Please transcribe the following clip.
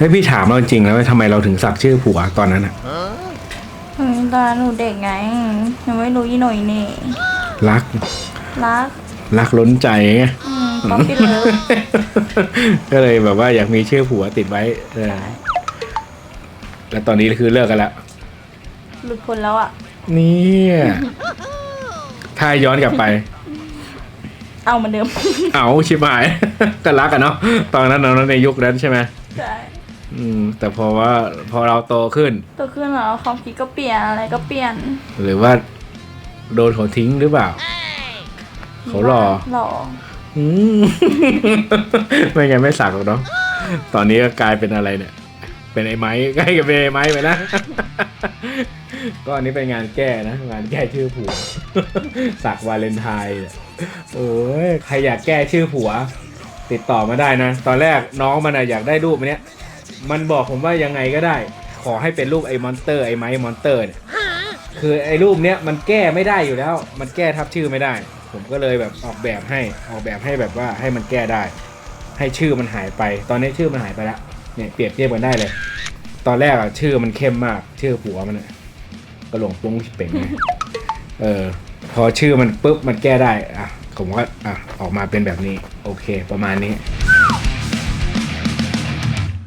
เฮ้ยพี่ถามเราจริงๆแล้วว่าทำไมเราถึงสักชื่อผัวตอนนั้นอะอืมตอนนั้นหนูเด็กไงยังไม่รู้ยี่หน่อยนี่รักรักรักล้นใจไง อืมป๊อปปี้เลิฟ ก็เลยแบบว่าอยากมีชื่อผัวติดไว้เออแล้วตอนนี้คือเลิกกันแล้วหลุดพ้นแล้วอะ เนี่ยถ้าย้อนกลับไป เอาเหมือนเดิม เอาชิบหาย ก็รักกันเนาะตอนนั้นเนาะในยุคนั้นใช่ไหมใช่ อืมแต่พอว่าพอเราโตขึ้นตัวขึ้นเหรอความคิดก็เปลี่ยนอะไรก็เปลี่ยน หรือว่าโดนเขาทิ้งหรือเปล่า เขาหล่อ หล่ออืม ไม่งั้นไม่สักหรอกเนาะตอนนี้ก็กลายเป็นอะไรเนี่ย เป็นไอ้ไม้ใกล้กับเป็นไอ้ไม้ไปนะ ก็อันนี้เป็นงานแก้นะ งานแก้ชื่อผัว สักวาเลนไทน์เนี่ยโอ้ยใครอยากแก้ชื่อผัว ติดต่อมาได้นะ ตอนแรกน้องมันอะอยากได้รูปอันเนี้ย มันบอกผมว่ายังไงก็ได้ ขอให้เป็นรูปไอ้มอนสเตอร์ไอ้ไม้มอนสเตอร์เนี่ยคือไอ้รูปเนี้ยมันแก้ไม่ได้อยู่แล้ว มันแก้ทับชื่อไม่ได้ ผมก็เลยแบบออกแบบให้ออกแบบให้แบบว่าให้มันแก้ได้ ให้ชื่อมันหายไป ตอนนี้ชื่อมันหายไปแล้วเนี่ยเปรียบเทียบกันได้เลย ตอนแรกอะชื่อมันเข้มมาก ชื่อผัวมันอะกระหลงปุ้งเป่งไงเออพอชื่อมันปุ๊บมันแก้ได้อะผมก็อะออกมาเป็นแบบนี้ โอเค ประมาณนี้